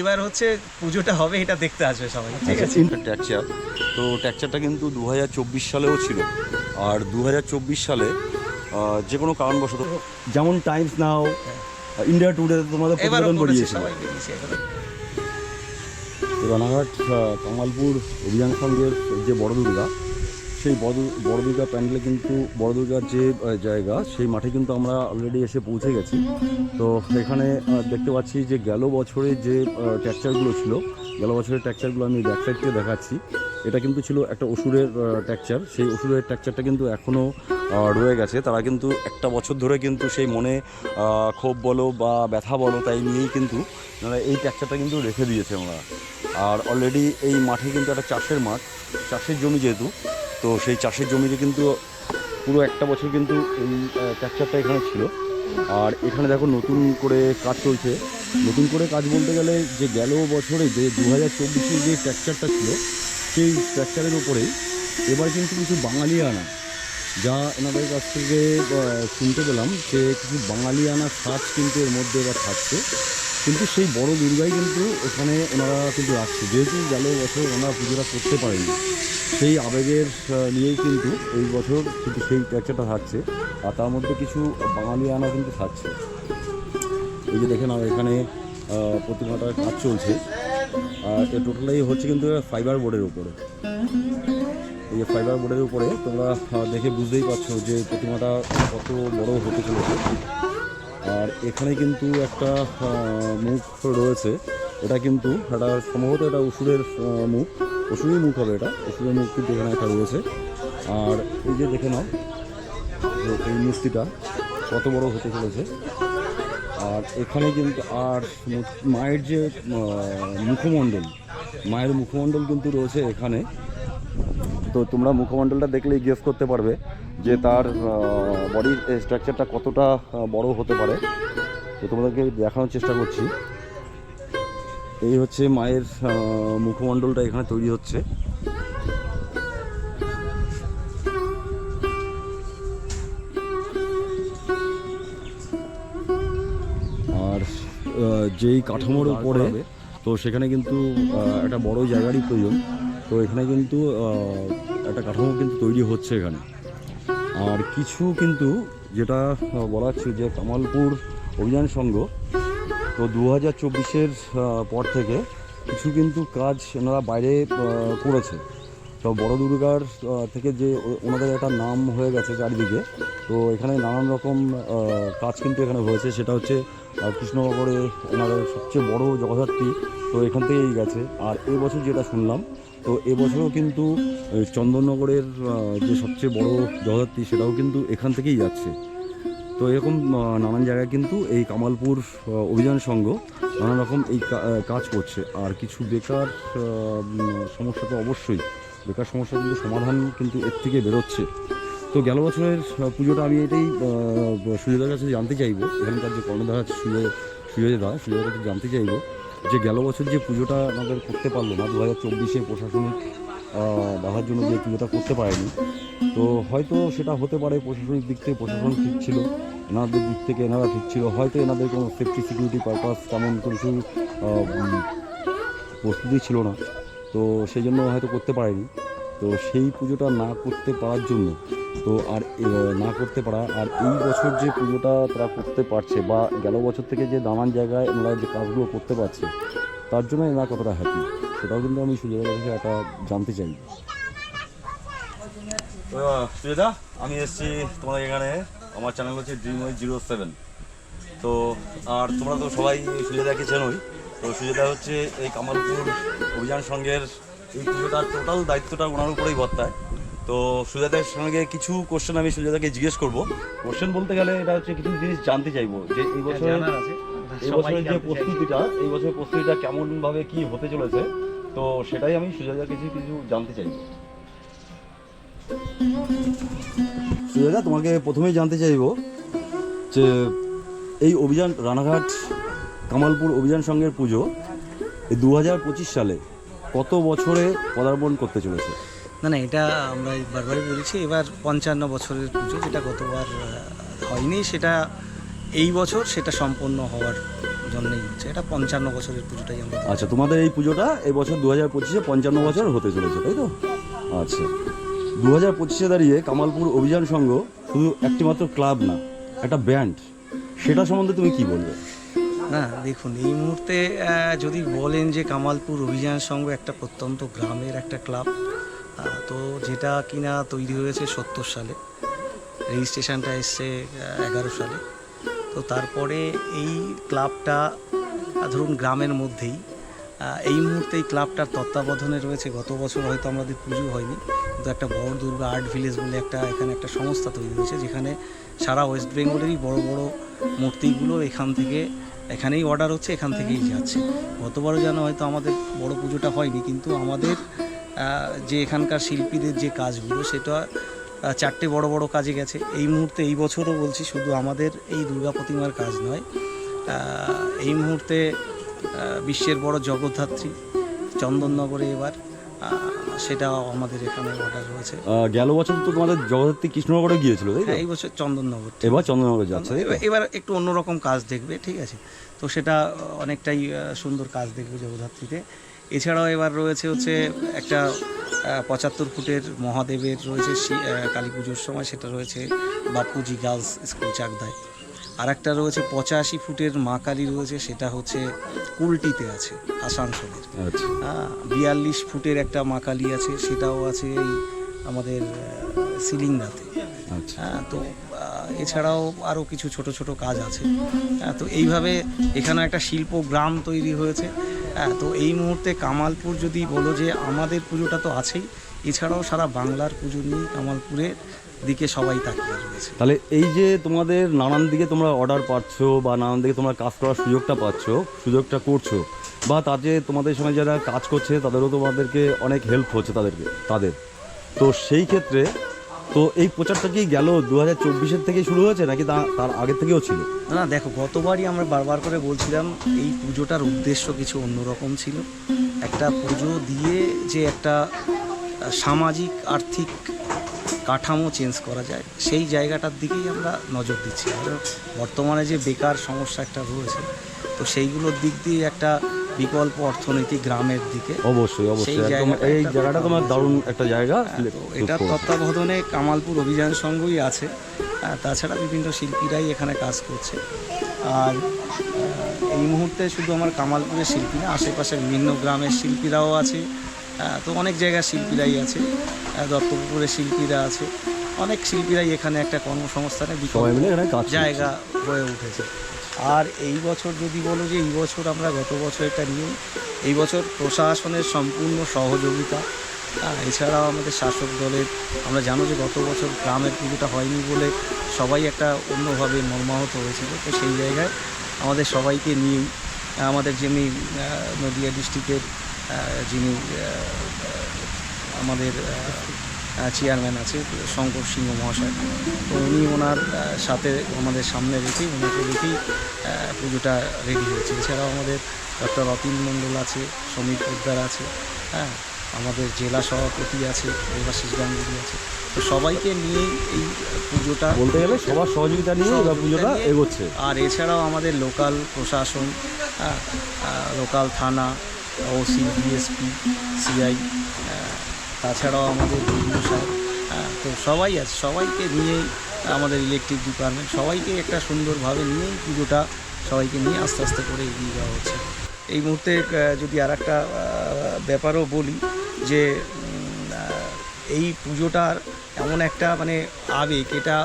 এবার হচ্ছে পুজোটা হবে এটা দেখতে আসবে সবাই ঠিক আছে? ট্যাকচার তো ট্যাকচারটা কিন্তু দুহাজার চব্বিশ সালেও ছিল। আর দু হাজার চব্বিশ সালে যে কোনো কারণবশত যেমন টাইমস নাও ইন্ডিয়া টুডে তোমাদের প্রতিবেদন বেরিয়েছে রানাঘাট কামালপুর অভিযান সংঘের যে বড় দুর্গা সেই বড় দুর্গা প্যান্ডেলে কিন্তু বড় দুর্গার যে জায়গা, সেই মাঠে কিন্তু আমরা অলরেডি এসে পৌঁছে গেছি। তো এখানে দেখতে পাচ্ছি যে গেল বছরে যে ট্যাকচারগুলো ছিল, গেল বছরের ট্যাকচারগুলো আমি ব্যাক সাইড থেকে দেখাচ্ছি। এটা কিন্তু ছিল একটা ওষুধের ট্যাকচার সেই ওষুধের ট্যাকচারটা কিন্তু এখনও রয়ে গেছে। তারা কিন্তু একটা বছর ধরে কিন্তু সেই মনে ক্ষোভ বলো বা ব্যথা বলো, তাই নিয়েই কিন্তু ওনারা এই ট্যাকচারটা কিন্তু রেখে দিয়েছে ওনারা আর অলরেডি এই মাঠে কিন্তু একটা চাষের মাঠ। চাষের জমি যেহেতু তো সেই চাষের জমিতে কিন্তু পুরো একটা বছর কিন্তু এই ট্র্যাকচারটা এখানে ছিল। আর এখানে দেখো নতুন করে কাজ চলছে। নতুন করে কাজ বলতে গেলে যে গেল বছরে যে দু হাজার চব্বিশের যে ট্র্যাকচারটা ছিল, সেই ট্র্যাকচারের ওপরেই এবার কিন্তু কিছু বাঙালি আনা। যা এনাদের কাছ থেকে শুনতে পেলাম যে কিছু বাঙালি আনা সাজ কিন্তু এর মধ্যে এবার থাকছে। কিন্তু সেই বড় দুর্গাই কিন্তু ওখানে ওনারা কিন্তু রাখছে যেহেতু গেল বছর ওনারা পুজোটা করতে পারেনি, সেই আবেগের নিয়েই কিন্তু এই বছর কিন্তু সেই ট্যাকচারটা থাকছে। আর তার মধ্যে কিছু বাঙালি আনা কিন্তু থাকছে। এই যে দেখেন নাও এখানে প্রতিমাটার কাজ চলছে। আর এ টোটালি হচ্ছে কিন্তু ফাইবার বোর্ডের উপরে। এই যে ফাইবার বোর্ডের উপরে তোমরা দেখে বুঝতেই পারছ যে প্রতিমাটা কত বড় হতে চলেছে। আর এখানে কিন্তু একটা মুখ রয়েছে। এটা কিন্তু এটা সম্ভবত এটা আহ, মুখ। অসুরের মুখ হবে এটা। অসুরের মুখ কিন্তু এখানে একটা রয়েছে। আর এই যে দেখে নাও এই মূর্তিটা কত বড় হতে চলেছে। আর এখানে কিন্তু আর মায়ের যে মুখমণ্ডল মায়ের মুখমণ্ডল কিন্তু রয়েছে এখানে। তো তোমরা মুখমণ্ডলটা দেখলেই গেস করতে পারবে যে তার বডির স্ট্রাকচারটা কতটা বড় হতে পারে। তো তোমাদেরকে দেখানোর চেষ্টা করছি। এই হচ্ছে মায়ের মুখমণ্ডলটা এখানে তৈরি হচ্ছে। আর যেই কাঠামোর উপরে, তো সেখানে কিন্তু একটা বড় জায়গারই প্রয়োজন। তো এখানে কিন্তু একটা কাঠামো কিন্তু তৈরি হচ্ছে এখানে। আর কিছু কিন্তু যেটা বলা হচ্ছে যে কামালপুর অভিযান সংঘ, তো দু হাজার চব্বিশের পর থেকে কিছু কিন্তু কাজ ওনারা বাইরে করেছে। তো বড় দুর্গার থেকে যে ওনাদের একটা নাম হয়ে গেছে চারিদিকে, তো এখানে নানান রকম কাজ কিন্তু এখানে হয়েছে। সেটা হচ্ছে কৃষ্ণনগরে ওনাদের সবচেয়ে বড় জগদ্ধাত্রী, তো এখান থেকেই গেছে। আর এবছর যেটা শুনলাম তো এবছরও কিন্তু চন্দননগরের যে সবচেয়ে বড় জগদ্ধাত্রী সেটাও কিন্তু এখান থেকেই যাচ্ছে। তো এরকম নানান জায়গায় কিন্তু এই কামালপুর অভিযান সংঘ নানা রকম এই কাজ করছে। আর কিছু বেকার সমস্যা তো অবশ্যই। বেকার সমস্যা কিন্তু সমাধান কিন্তু এর থেকে বেরোচ্ছে। তো গেল বছরের পুজোটা আমি এটাই সুযোগের কাছে জানতে চাইব। এখানকার যে কর্ণধার সুজয় সুজয়দা সুজয়ের কাছে জানতে চাইব। যে গেল বছর যে পুজোটা আমাদের করতে পারল না দু হাজার চব্বিশে প্রশাসনিক বাধার জন্য যে পুজোটা করতে পারেনি, তো হয়তো সেটা হতে পারে প্রশাসনিক দিক থেকে প্রশাসন ঠিক ছিল, এনাদের দিক থেকে এনারা ঠিক ছিল, হয়তো এনাদের কোনো সেফটি সিকিউরিটি পারপাস তেমন কিছু প্রস্তুতি ছিল না, তো সেই জন্য হয়তো করতে পারেনি, তো সেই পুজোটা না করতে পারার জন্য তো আর না করতে পারা। আর এই বছর যে পুজোটা তারা করতে পারছে বা গেল বছর থেকে যে নানান জায়গায় ওনারা যে কাজগুলো করতে পারছে, তার জন্য এনারা কতটা হ্যাপি সেটাও কিন্তু আমি সুযোগের কাছে একটা জানতে চাই। সুজেদা আমি এসেছি তোমাদের এখানে। আমার চ্যানেল হচ্ছে ড্রিম ওয়াই জিরো সেভেন তো, আর তোমরা তো সবাই সুজেদাকে চেনোই। তো সুজেদা হচ্ছে এই কামালপুর অভিযান সংঘের এই পুজোটার টোটাল দায়িত্বটা ওনার উপরেই বর্তায়। তো সুজাতার সঙ্গে কিছু কোশ্চেন আমি সুজাতাকে জিজ্ঞেস করব। কোশ্চেন বলতে গেলে এটা হচ্ছে কিছু জিনিস জানতে চাইব। যে এই বছর এই বছরের যে প্রস্তুতিটা এই বছরের প্রস্তুতিটা কেমন ভাবে কি হতে চলেছে তো সেটাই আমি সুজাতার কিছু কিছু জানতে চাইব। সুজাতা তোমাকে প্রথমেই জানতে চাইব যে এই অভিযান রানাঘাট কামালপুর অভিযান সংঘের পুজো এই দু হাজার পঁচিশ সালে কত বছরে পদার্পণ করতে চলেছে? না না এটা আমরা বারবারই বলেছি এবার পঞ্চান্ন বছরের পুজো যেটা গতবার হয়নি সেটা এই বছর সেটা সম্পন্ন হওয়ার জন্যই হচ্ছে। এটা পঞ্চান্ন বছরের পুজোটাই আমরা আচ্ছা তোমাদের এই পুজোটা এই বছর দু হাজার পঁচিশে পঞ্চান্ন বছর হতে চলেছে তাই তো? আচ্ছা। দু হাজার পঁচিশে দাঁড়িয়ে কামালপুর অভিযান সংঘ শুধু একটিমাত্র ক্লাব না একটা ব্যান্ড সেটা সম্বন্ধে তুমি কি বলবে? না দেখুন এই মুহূর্তে যদি বলেন যে কামালপুর অভিযান সংঘ একটা প্রত্যন্ত গ্রামের একটা ক্লাব তো যেটা কিনা তৈরি হয়েছে সত্তর সালে। রেজিস্ট্রেশনটা এসছে এগারো সালে। তো তারপরে এই ক্লাবটা ধরুন গ্রামের মধ্যেই এই মুহূর্তে এই ক্লাবটার তত্ত্বাবধানে রয়েছে। গত বছর হয়তো আমাদের পুজো হয়নি। কিন্তু একটা বড় দুর্গা আর্ট ভিলেজ বলে একটা, এখানে একটা সংস্থা তৈরি হয়েছে, যেখানে সারা ওয়েস্ট বেঙ্গলেরই বড় বড় মূর্তিগুলো এখান থেকে, এখানেই অর্ডার হচ্ছে, এখান থেকেই যাচ্ছে। গতবারও যেন হয়তো আমাদের বড় পুজোটা হয়নি, কিন্তু আমাদের যে এখানকার শিল্পীদের যে কাজগুলো সেটা চারটে বড় বড় কাজে গেছে। এই মুহূর্তে এই বছরও বলছি শুধু আমাদের এই দুর্গা প্রতিমার কাজ নয়। এই মুহূর্তে বিশ্বের বড় জগদ্ধাত্রী চন্দননগরে এবার সেটা আমাদের এখানে অর্ডার আহ, গেল বছর তো তোমাদের জগদ্ধাত্রী কৃষ্ণনগরে গিয়েছিল হ্যাঁ এই বছর চন্দননগর। এবার চন্দ্রনগরে যাচ্ছে এবার একটু অন্যরকম কাজ দেখবে ঠিক আছে? তো সেটা অনেকটাই সুন্দর কাজ দেখবে জগদ্ধাত্রীতে। এছাড়াও এবার রয়েছে হচ্ছে একটা পঁচাত্তর ফুটের মহাদেবের রয়েছে কালী পুজোর সময় সেটা রয়েছে বাপুজি গার্লস স্কুল চাকদায়। আর একটা রয়েছে পঁচাশি ফুটের মা কালী রয়েছে সেটা হচ্ছে কুলটিতে আছে আসানসোলের। আচ্ছা। হ্যাঁ বিয়াল্লিশ ফুটের একটা মা কালী আছে সেটাও আছে এই আমাদের সিলিংদাতে আচ্ছা। হ্যাঁ তো এছাড়াও আরও কিছু ছোট ছোট কাজ আছে। হ্যাঁ তো এইভাবে এখানে একটা শিল্প গ্রাম তৈরি হয়েছে। হ্যাঁ তো এই মুহূর্তে কামালপুর যদি বলো যে আমাদের পুজোটা তো আছেই, এছাড়াও সারা বাংলার পুজো নিয়ে কামালপুরের দিকে সবাই তাকিয়ে রয়েছে। তাহলে এই যে তোমাদের নানান দিকে তোমরা অর্ডার পাচ্ছ বা নানান দিকে তোমরা কাজ করার সুযোগটা পাচ্ছ, সুযোগটা করছ, বা তাতে তোমাদের সঙ্গে যারা কাজ করছে তাদেরও তোমাদেরকে অনেক হেল্প হচ্ছে তাদেরকে, তাদের। তো সেই ক্ষেত্রে তো এই প্রচারটা কি গেল দু হাজার চব্বিশের থেকেই শুরু হয়েছে নাকি তার আগে থেকেও ছিল? না দেখো, গতবারই আমরা বারবার করে বলছিলাম এই পুজোটার উদ্দেশ্য কিছু অন্যরকম ছিল। একটা পুজো দিয়ে যে একটা সামাজিক, আর্থিক কাঠামো চেঞ্জ করা যায়, সেই জায়গাটার দিকেই আমরা নজর দিচ্ছি। বর্তমানে যে বেকার সমস্যা একটা রয়েছে, তো সেইগুলোর দিক দিয়ে একটা বিকল্প অর্থনীতি গ্রামের দিকে। অবশ্যই অবশ্যই। একদম এই জায়গাটা তোমার দারুণ একটা জায়গা। হ্যাঁ, তো এটার তত্ত্বাবধানে কামালপুর অভিযান সংঘই আছে। হ্যাঁ, তাছাড়া বিভিন্ন শিল্পীরাই এখানে কাজ করছে। আর এই মুহূর্তে শুধু আমার কামালপুরের শিল্পী না আশেপাশের বিভিন্ন গ্রামের শিল্পীরাও আছে। হ্যাঁ, তো অনেক জায়গার শিল্পীরাই আছে। দত্তপুকুরের শিল্পীরা আছে। অনেক শিল্পীরাই এখানে একটা করছে। জায়গা হয়ে উঠেছে। আর এই বছর যদি বলো যে এই বছর আমরা গত বছর বছরটা নিয়ে এই বছর প্রশাসনের সম্পূর্ণ সহযোগিতা। হ্যাঁ, এছাড়াও আমাদের শাসক দলের আমরা জানো যে গত বছর গ্রামের পুজোটা হয়নি বলে সবাই একটা অন্যভাবে মর্মাহত হয়েছিল। তো সেই জায়গায় আমাদের সবাইকে নিয়েই আমাদের যিনি নদিয়া ডিস্ট্রিক্টের যিনি আমাদের চেয়ারম্যান আছে শঙ্কর সিংহ মহাশয়। তো উনি ওনার সাথে আমাদের সামনে রেখেই ওনাকে রেখেই পুজোটা রেডি হয়েছে। এছাড়াও আমাদের ডক্টর অতীন মণ্ডল আছে সমীর পোদ্দার আছে হ্যাঁ আমাদের জেলা সভাপতি আছে দেবাশিস গাঙ্গুলি আছে। তো সবাইকে নিয়েই এই পুজোটা বলতে গেলে সবার সহযোগিতা নিয়ে পুজোটা এগোচ্ছে। আর এছাড়াও আমাদের লোকাল প্রশাসন হ্যাঁ, লোকাল থানা ওসি ডিএসপি সিআই তাছাড়াও আমাদের বিডিও সাহেব হ্যাঁ, তো সবাই আছে সবাইকে নিয়েই আমাদের ইলেকট্রিক ডিপার্টমেন্ট সবাইকে একটা সুন্দরভাবে নিয়েই পুজোটা সবাইকে নিয়ে আস্তে আস্তে করে এগিয়ে যাওয়া হচ্ছে। এই মুহূর্তে যদি আর একটা ব্যাপারও বলি যে এই পুজোটার এমন একটা মানে আবেগ এটা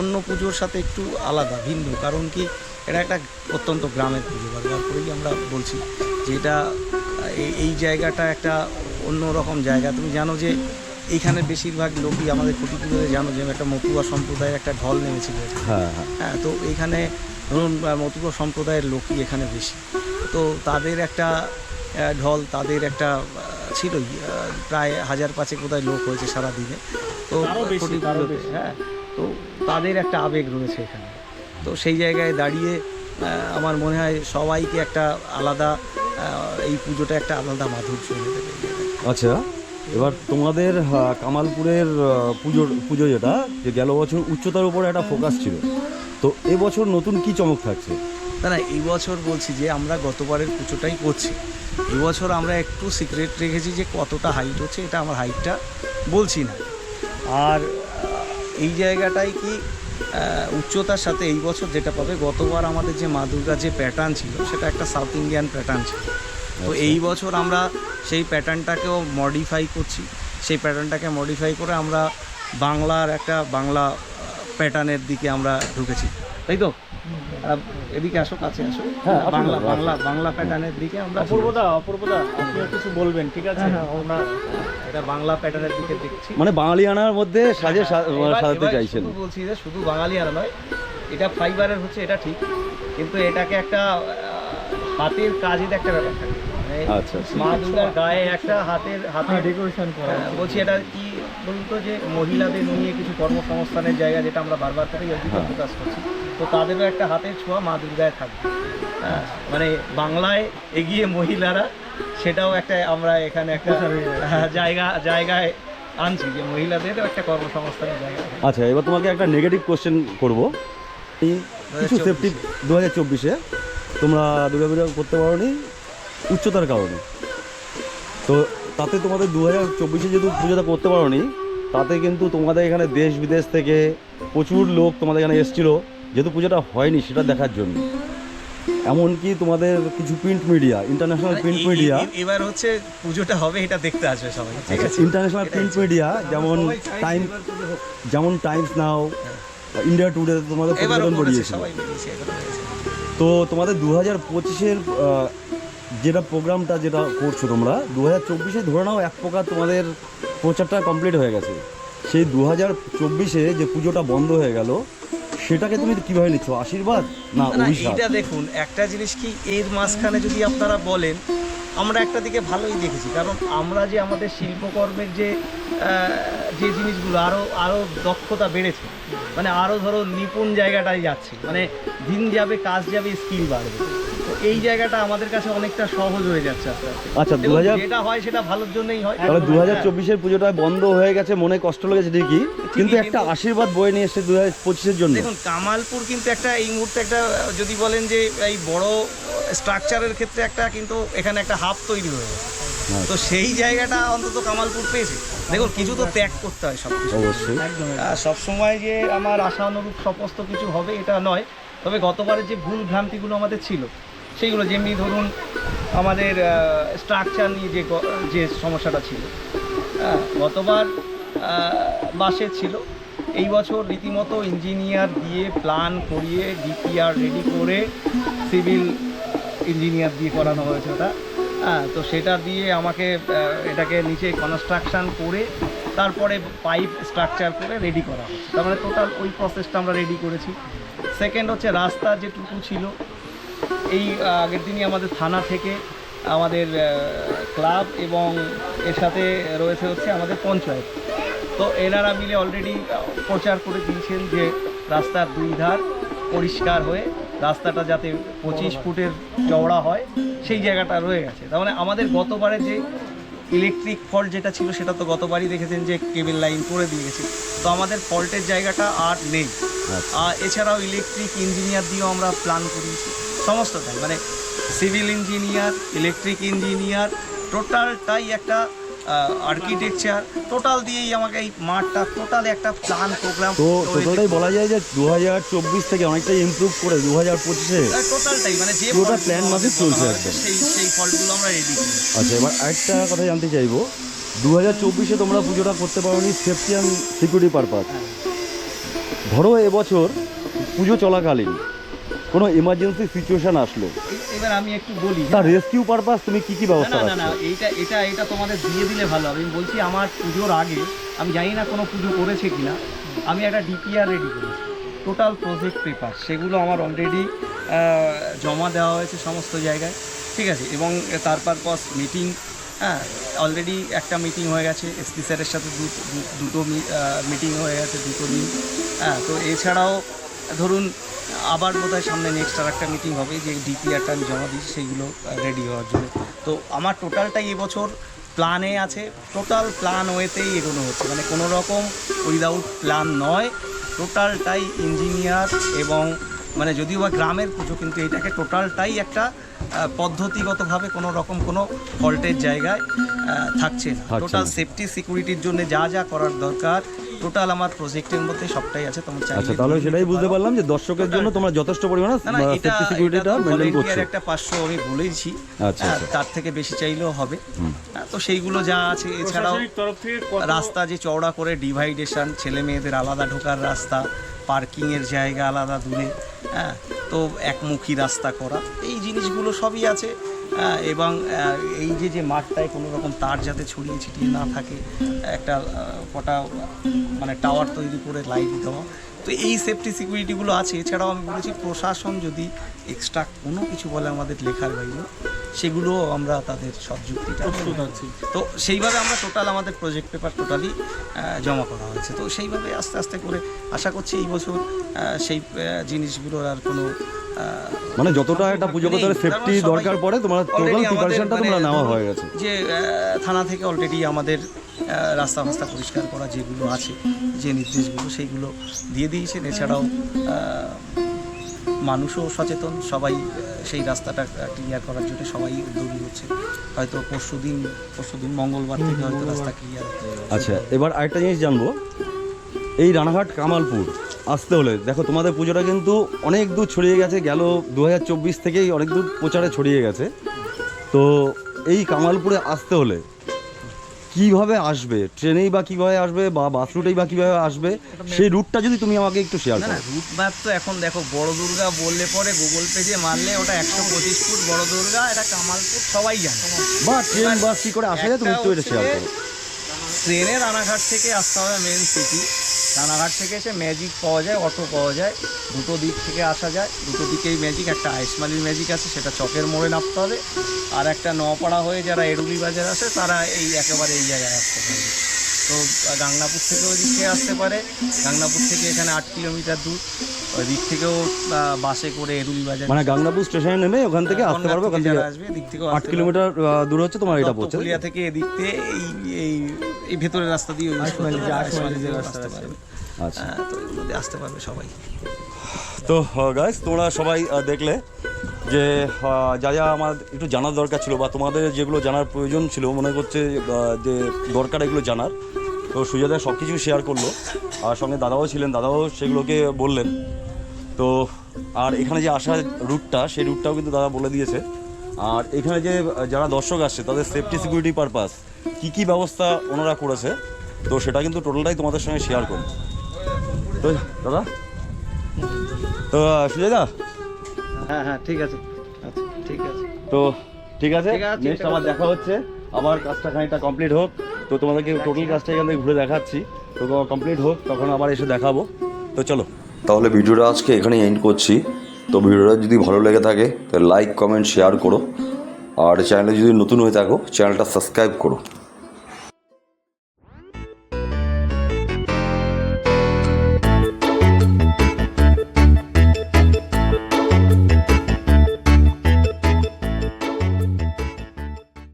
অন্য পুজোর সাথে একটু আলাদা ভিন্ন। কারণ কি এটা একটা অত্যন্ত গ্রামের পুজো বারবার করেই আমরা বলছি যে এটা এই জায়গাটা একটা অন্য রকম জায়গা। তুমি জানো যে এইখানে বেশিরভাগ লোকই আমাদের পুজোতে জানো যে একটা মতুয়া সম্প্রদায়ের একটা ঢল নেমেছিল। হ্যাঁ হ্যাঁ। হ্যাঁ তো এইখানে ধরুন মতুয়া সম্প্রদায়ের লোকই এখানে বেশি। তো তাদের একটা ঢল তাদের একটা ছিলই প্রায় হাজার পাঁচে কোথায় লোক হয়েছে সারা দিনে তো হ্যাঁ তো তাদের একটা আবেগ রয়েছে এখানে। তো সেই জায়গায় দাঁড়িয়ে আমার মনে হয় সবাইকে একটা আলাদা এই পুজোটা একটা আলাদা মাধুর্য এনে দেবে। আচ্ছা এবার তোমাদের কামালপুরের পুজোর, পুজো যেটা, যে গেল বছর উচ্চতার উপরে একটা ফোকাস ছিল। তো এবছর নতুন কি চমক থাকছে? না না, এই বছর বলছি যে আমরা গতবারের পুজোটাই করছি। এবছর আমরা একটু সিক্রেট রেখেছি যে কতটা হাইট হচ্ছে, এটা আমার হাইটটা বলছি না। আর এই জায়গাটায় কি উচ্চতার সাথে এই বছর যেটা পাবে, গতবার আমাদের যে মা দুর্গার যে প্যাটার্ন ছিল, সেটা একটা সাউথ ইন্ডিয়ান প্যাটার্ন ছিল। তো আচ্ছা। এই বছর আমরা সেই প্যাটার্নটাকেও মডিফাই করছি। সেই প্যাটার্নটাকে মডিফাই করে আমরা বাংলার একটা বাংলা প্যাটার্নের দিকে আমরা ঢুকেছি। তাই তো? এদিকে আসো কাছে আসো। হ্যাঁ, বাংলা বাংলা বাংলা প্যাটার্নের দিকে আমরা অপূর্বদা অপূর্বদা আপনিও কিছু বলবেন ঠিক আছে? আমরা এটা বাংলা প্যাটার্নের দিকে দেখছি। মানে বাঙালিয়ানার মধ্যে সাজে সাজাতে চাইছেন। বলছি যে শুধু বাঙালি আর নয় এটা ফাইবারের হচ্ছে এটা ঠিক। কিন্তু এটাকে একটা হাতের কাজের একটা ব্যাপার থাকে। আচ্ছা, আচ্ছা। মা দুর্গার গায়ে একটা হাতের হাতের ডেকোরেশন করা হ্যাঁ, বলছি এটা কি বলুন তো যে মহিলাদের নিয়ে কিছু কর্মসংস্থানের জায়গা যেটা আমরা বারবার অধিকার হ্যাঁ। প্রকাশ করছি। তো তাদেরও একটা হাতের ছোঁয়া মা দুর্গায় থাকবে। হ্যাঁ, মানে বাংলায় এগিয়ে মহিলারা সেটাও একটা আমরা এখানে একটা হ্যাঁ, জায়গা জায়গায় আনছি যে মহিলাদেরও একটা কর্মসংস্থানের জায়গা আচ্ছা এবার তোমাকে একটা নেগেটিভ কোশ্চেন করব। কিছু সেফটি দু হাজার চব্বিশে তোমরা দুর্গা পূজা করতে পারোনি। উচ্চতার কারণে। তো তাতে তোমাদের দু হাজার চব্বিশে যেহেতু পুজোটা করতে পারোনি তাতে কিন্তু তোমাদের এখানে দেশ বিদেশ থেকে প্রচুর লোক তোমাদের এখানে এসেছিল যেহেতু পুজোটা হয়নি সেটা দেখার জন্য। এমনকি তোমাদের কিছু print media international print media এবার হচ্ছে পুজোটা হবে এটা দেখতে আসবে সবাই। ঠিক আছে ইন্টারন্যাশনাল প্রিন্ট মিডিয়া যেমন টাইম যেমন টাইমস নাও ইন্ডিয়া টুডে তোমাদের প্রতিবেদন বেরিয়েছে তো তোমাদের দু হাজার পঁচিশের যেটা প্রোগ্রামটা যেটা করছ তোমরা দু হাজার চব্বিশে ধরে নাও এক প্রকার তোমাদের প্রচারটা কমপ্লিট হয়ে গেছে। সেই দু হাজার চব্বিশে যে পুজোটা বন্ধ হয়ে গেল সেটাকে তুমি কীভাবে নিচ্ছ? আশীর্বাদ না এইটা দেখুন একটা জিনিস কি এর মাঝখানে যদি আপনারা বলেন আমরা একটা দিকে ভালোই দেখেছি। কারণ আমরা যে আমাদের শিল্পকর্মের যে যে জিনিসগুলো আরও আরও দক্ষতা বেড়েছে। মানে আরও ধরো নিপুণ জায়গাটায় যাচ্ছে। মানে দিন যাবে কাজ যাবে স্কিল বাড়বে। তো এই জায়গাটা আমাদের কাছে অনেকটা সহজ হয়ে যাচ্ছে আস্তে আস্তে। আচ্ছা দু হাজার যেটা হয় সেটা ভালোর জন্যই হয়। তাহলে দু হাজার চব্বিশের পুজোটা বন্ধ হয়ে গেছে মনে কষ্ট লেগেছে ঠিকই কিন্তু একটা আশীর্বাদ বয়ে নিয়ে এসছে দু হাজার পঁচিশের জন্য। দেখুন কামালপুর কিন্তু একটা এই মুহূর্তে একটা যদি বলেন যে এই বড় স্ট্রাকচারের ক্ষেত্রে একটা কিন্তু এখানে একটা হাফ তৈরি হয়ে গেছে। তো সেই জায়গাটা অন্তত কামালপুর পেয়েছে। দেখুন কিছু তো ত্যাগ করতে হয় সব কিছু অবশ্যই। একদম সব সময় যে আমার আশা অনুরূপ সমস্ত কিছু হবে এটা নয়। তবে গতবারের যে ভুল ভ্রান্তিগুলো আমাদের ছিল সেইগুলো যেমনি ধরুন আমাদের স্ট্রাকচার নিয়ে যে যে সমস্যাটা ছিল। হ্যাঁ, গতবার বাসে ছিল। এই বছর রীতিমতো ইঞ্জিনিয়ার দিয়ে প্ল্যান করিয়ে ডিপিআর রেডি করে সিভিল ইঞ্জিনিয়ার দিয়ে করানো হয়েছে ওটা। হ্যাঁ তো সেটা দিয়ে আমাকে এটাকে নিচে কনস্ট্রাকশন করে, তারপরে পাইপ স্ট্রাকচার করে রেডি করা হচ্ছে। তার মানে টোটাল ওই প্রসেসটা আমরা রেডি করেছি। সেকেন্ড হচ্ছে রাস্তা যেটুকু ছিল, এই আগের দিনই আমাদের থানা থেকে আমাদের ক্লাব এবং এর সাথে রয়েছে হচ্ছে আমাদের পঞ্চায়েত। তো এনারা মিলে অলরেডি প্রচার করে দিয়েছেন যে রাস্তার দুই ধার পরিষ্কার হয়ে রাস্তাটা যাতে পঁচিশ ফুটের চওড়া হয় সেই জায়গাটা রয়ে গেছে। তার মানে আমাদের গতবারে যে ইলেকট্রিক ফল্ট যেটা ছিল সেটা তো গতবারই দেখেছেন যে কেবল লাইন করে দিয়ে গেছে তো আমাদের ফল্টের জায়গাটা আর নেই। আচ্ছা। আর এছাড়াও ইলেকট্রিক ইঞ্জিনিয়ার দিয়েও আমরা প্ল্যান করিয়েছি। সমস্তটাই মানে সিভিল ইঞ্জিনিয়ার ইলেকট্রিক ইঞ্জিনিয়ার টোটালটাই একটা আর্কিটেকচার টোটাল দিয়েই আমাকে এই মাঠটা টোটাল একটা প্ল্যান প্রোগ্রাম তো টোটালটাই বলা যায় যে দু হাজার চব্বিশ থেকে অনেকটাই ইমপ্রুভ করে দু হাজার পঁচিশে টোটালটাই মানে যে পুরোটা plan মাফিক চলছে একদম। সেই সেই ফলগুলো আমরা রেডি করি আচ্ছা এবার আরেকটা কথা জানতে চাইব। দু হাজার চব্বিশে তোমরা পুজোটা করতে পারোনি সেফটি অ্যান্ড সিকিউরিটি পারপাস ধরো এবছর পুজো চলাকালীন কোনো ইমার্জেন্সি সিচুয়েশন আসলো। এবার আমি একটু বলি। তার রেস্কিউ পারপাস তুমি কি কি না ব্যবস্থা না না না এইটা এটা এটা তোমাদের দিয়ে দিলে ভালো হবে। আমি বলছি আমার পুজোর আগে আমি জানি না কোনো পুজো করেছে কিনা আমি একটা ডিপিআর রেডি করেছি। টোটাল প্রজেক্ট পেপার সেগুলো আমার অলরেডি জমা দেওয়া হয়েছে সমস্ত জায়গায়। ঠিক আছে? এবং তার পারপস মিটিং হ্যাঁ অলরেডি একটা মিটিং হয়ে গেছে। এসপি স্যারের সাথে দুটো মিটিং হয়ে গেছে দুটো দিন হ্যাঁ তো এছাড়াও ধরুন আবার বোধহয় সামনে নেক্সট আর একটা মিটিং হবে যে ডিপিআরটা আমি জমা দিয়েছি সেইগুলো রেডি হওয়ার জন্য। তো আমার টোটালটাই এবছর প্ল্যানে আছে টোটাল প্ল্যান ওয়েতেই এগোনো হচ্ছে। মানে কোনো রকম উইদাউট প্ল্যান নয় টোটালটাই ইঞ্জিনিয়ার এবং মানে যদিও বা গ্রামের পুজো কিন্তু এটাকে টোটালটাই একটা পদ্ধতিগতভাবে কোনো রকম কোনো ফল্টের জায়গায় থাকছে না। টোটাল সেফটি সিকিউরিটির জন্য যা যা করার দরকার টোটাল আমার প্রজেক্টের মধ্যে সবটাই আছে তোমার চাইলে আচ্ছা তাহলে সেটাই বুঝতে পারলাম যে দর্শকের জন্য তোমরা যথেষ্ট পরিমাণে না না এটা সেফটি সিকিউরিটিটা মেনটেন করছ। একটা পাঁচশো আমি বলেইছি। আচ্ছা, হ্যাঁ, আচ্ছা। তার থেকে বেশি চাইলেও হবে। হ্যাঁ, তো সেইগুলো যা আছে এছাড়াও রাস্তা যে চওড়া করে ডিভাইডেশন ছেলে মেয়েদের আলাদা ঢোকার রাস্তা পার্কিংয়ের জায়গা আলাদা দূরে হ্যাঁ তো একমুখী রাস্তা করা এই জিনিসগুলো সবই আছে। হ্যাঁ, এবং এই যে যে মাঠটায় কোনো রকম তার যাতে ছড়িয়ে ছিটিয়ে না থাকে একটা কটা মানে টাওয়ার তৈরি করে লাইট দেওয়া তো এই সেফটি সিকিউরিটিগুলো আছে। এছাড়াও আমি বলেছি প্রশাসন যদি এক্সট্রা কোনো কিছু বলে আমাদের লেখার বাইরে সেগুলো আমরা তাদের সৎযুক্তিটা প্রস্তুত আছি তো সেইভাবে আমরা টোটাল আমাদের প্রজেক্ট পেপার টোটালি জমা করা হয়েছে। তো সেইভাবে আস্তে আস্তে করে আশা করছি এই বছর সেই জিনিসগুলোর আর কোনো মানে যতটা একটা পুজো করতে নেই। সেফটি দরকার পড়ে তোমার টোটাল প্রিপারেশনটা মানে তোমরা নেওয়া হয়ে গেছে। যে থানা থেকে অলরেডি আমাদের রাস্তা ফাস্তা পরিষ্কার করা যেগুলো আছে যে নির্দেশগুলো সেইগুলো দিয়ে দিয়েছেন। এছাড়াও মানুষও সচেতন সবাই সেই রাস্তাটা ক্লিয়ার করার জন্য সবাই উদ্যোগী হচ্ছে। হয়তো পরশু দিন পরশু দিন মঙ্গলবার থেকে হয়তো রাস্তা ক্লিয়ার আচ্ছা এবার আরেকটা জিনিস জানব। এই রানাঘাট কামালপুর আসতে হলে। দেখো তোমাদের পুজোটা কিন্তু অনেক দূর ছড়িয়ে গেছে গেল দু হাজার চব্বিশ থেকেই অনেক দূর প্রচারে ছড়িয়ে গেছে। তো এই কামালপুরে আসতে হলে কীভাবে আসবে? ট্রেনেই বা কীভাবে আসবে বা বাস রুটেই বা কীভাবে আসবে? সেই রুটটা যদি তুমি আমাকে একটু শেয়ার করো। রুট ম্যাপ তো এখন দেখো বড় দুর্গা বললে পরে গুগল পেজে মারলে ওটা একশো পঁচিশ ফুট বড় দুর্গা এটা কামালপুর সবাই জানে। বা ট্রেন বাস কি করে আসা যায় তুমি একটু এটা শেয়ার করো। ট্রেনের রানাঘাট থেকে আসতে হবে মেন সিটি রানাঘাট থেকে এসে ম্যাজিক পাওয়া যায় অটো পাওয়া যায়, দুটো দিক থেকে আসা যায়। দুটো দিকেই ম্যাজিক একটা আইসমালির ম্যাজিক আছে, সেটা চকের মোড়ে নামতে হবে। আর একটা নপাড়া হয়ে যারা এরুলি বাজার আসে, তারা এই একেবারে এই জায়গায় আসতে পারবে। তো গাংনাপুর থেকেও ওই দিক থেকে আসতে পারে। গাংনাপুর থেকে এখানে আট কিলোমিটার দূর। ওই দিক থেকেও বাসে করে এরুলি বাজার মানে গাংনাপুর স্টেশনে নেমে ওখান থেকে আসতে পারবে ওখান থেকে আসবে এদিক থেকেও আট কিলোমিটার দূর হচ্ছে তোমার এটা পড়ছে। দত্তকুলিয়া থেকে এদিক থেকে এই এই এই ভেতরের রাস্তা দিয়ে রাস্তা আসতে পারবে আচ্ছা। তো আসতে পারবে সবাই। তো গাইস তোমরা সবাই দেখলে যে যা যা আমার একটু জানার দরকার ছিল বা তোমাদের যেগুলো জানার প্রয়োজন ছিল মনে করছে যে দরকার এগুলো জানার। তো সুজাদা সব কিছু শেয়ার করল। আর সঙ্গে দাদাও ছিলেন দাদাও সেগুলোকে বললেন। তো আর এখানে যে আসার রুটটা সেই রুটটাও কিন্তু দাদা বলে দিয়েছে। আর এখানে যে যারা দর্শক আসছে তাদের সেফটি সিকিউরিটি পারপাস কী কী ব্যবস্থা ওনারা করেছে তো সেটা কিন্তু টোটালটাই তোমাদের সঙ্গে শেয়ার করুন তো দাদা? তো সুজয়দা হ্যাঁ হ্যাঁ ঠিক আছে। আচ্ছা ঠিক আছে। তো ঠিক আছে নেক্সট আবার দেখা হচ্ছে। আবার কাজটা খানিকটা কমপ্লিট হোক। তো তোমাদেরকে টোটাল কাজটা এখান থেকে ঘুরে দেখাচ্ছি। তো কমপ্লিট হোক, তখন আবার এসে দেখাবো। তো চলো। তাহলে ভিডিওটা আজকে এখানে এন্ড করছি। তো ভিডিওটা যদি ভালো লেগে থাকে, তাহলে লাইক কমেন্ট শেয়ার করো। আর চ্যানেলে যদি নতুন হয়ে থাকো চ্যানেলটা সাবস্ক্রাইব করো।